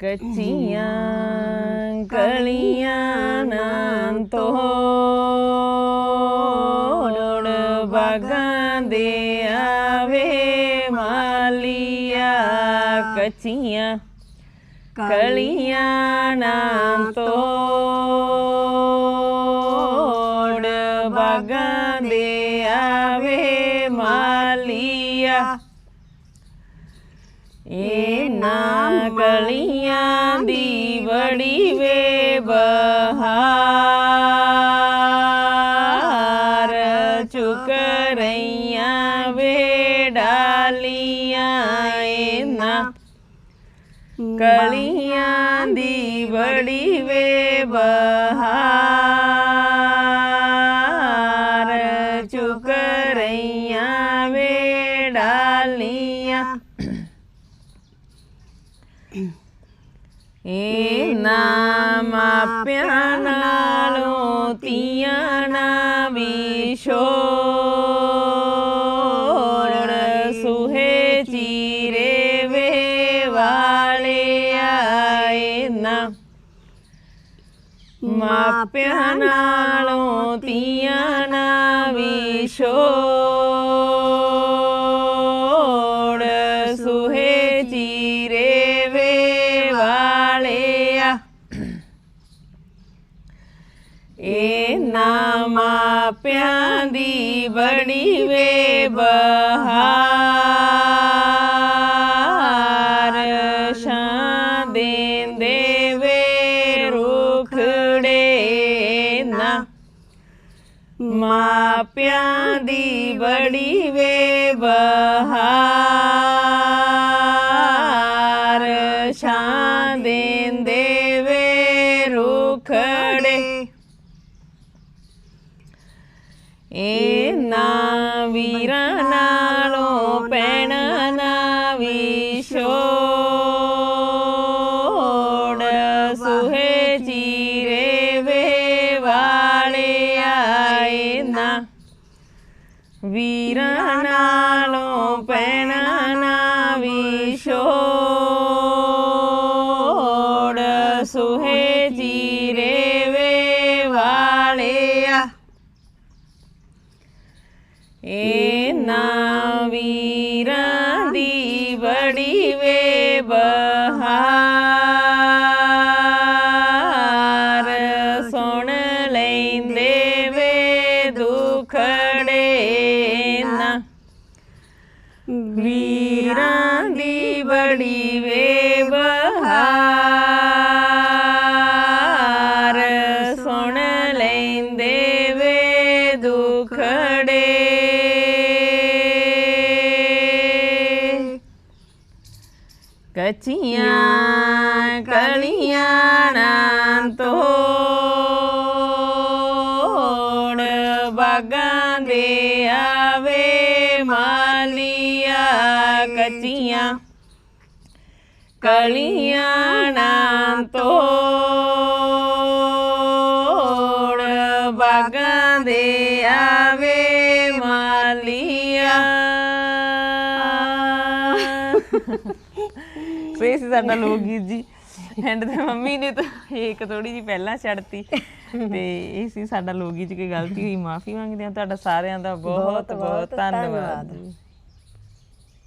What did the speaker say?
ਕੱਚੀਆਂ ਕਲੀਆਂ ਨਾਂ ਤੋੜ ਬਾਗਾਂ ਦੇ ਆਵੇ ਮਾਲੀਆ ਕੱਚੀਆਂ ਕਲੀਆਂ ਨਾਂ ਤੋੜ ਕਲੀਆਂ ਦੀ ਬੜੀ ਵੇ ਬਹਾਰ ਚੁਕ ਰਹੀਆਂ ਵੇ ਡਾਲੀਆਂ ਇਹ ਨਾ ਕਲੀਆਂ ਦੀ ਬੜੀ ਵੇ ਬਹਾਰ ਇਹ ਮਾਪਿਆਂ ਨਾਲੋਂ ਤੀਆਂ ਨਾ ਵਿਛੋੜ, ਸੁਹੇ ਚੀਰੇ ਵੇ ਵਾਲੇ ਆਏ ਨਾ। ਮਾਪਿਆਂ ਨਾਲੋਂ ਤੀਆਂ ਨਾ ਵਿਛੋੜ ਨਾ ਮਾਪਿਆਂ ਦੀ ਬੜੀ ਵੇ ਬਹਾਰ ਸ਼ਾਂ ਦੇਂਦੇ ਵੇ ਰੁਖੜੇ ਨਾ। ਮਾਪਿਆਂ ਦੀ ਬੜੀ ਵੇ ਬਹਾਰ ਇਹ ਨਾ ਵੀਰਾਂ ਨਾਲੋਂ ਪੈਣਾ ਨਾ ਵਿਛੋੜ ਸੁਹੇ ਚੀਰੇ ਵੇ ਵਾਲੇ ਆਏ ਨਾ ਵੀਰਾਂ ਨਾਲੋਂ ਪੈਣਾ ਨਾ ਵਿਛੋੜ ਇਹ ਵੀਰਾਂ ਦੀ ਬੜੀ ਵੇ ਬਹਾਰ, ਸੁਣ ਲੈਂਦੇ ਵੇ ਦੁਖੜੇ ਨਾ। ਵੀਰਾਂ ਦੀ ਬੜੀ ਵੇ ਬਹਾਰ, ਸੁਣ ਲੈਂਦੇ ਵੇ ਦੁਖੜੇ ਕੱਚੀਆਂ ਕਲੀਆਂ ਨਾਂ ਤੋੜ ਬਾਗਾਂ ਦੇ ਆਵੇ ਮਾਲੀਆ ਕੱਚੀਆਂ ਕਲੀਆਂ ਨਾਂ ਤੋੜ ਬਾਗਾਂ ਦੇ ਆਵੇ ਮਾਲੀਆ ਸੋ ਇਹ ਸੀ ਸਾਡਾ ਲੋਕ ਗੀਤ ਜੀ। ਐਂਡ ਤੇ ਮੰਮੀ ਨੇ ਤਾਂ ਇੱਕ ਥੋੜੀ ਜੀ ਪਹਿਲਾਂ ਛੱਡਤੀ। ਤੇ ਇਹ ਸੀ ਸਾਡਾ ਲੋਕ ਗੀਤ 'ਚ ਕੋਈ ਗਲਤੀ ਹੋਈ ਮਾਫੀ ਮੰਗਦੇ ਹਾਂ। ਤੁਹਾਡਾ ਸਾਰਿਆਂ ਦਾ ਬਹੁਤ ਬਹੁਤ ਧੰਨਵਾਦ।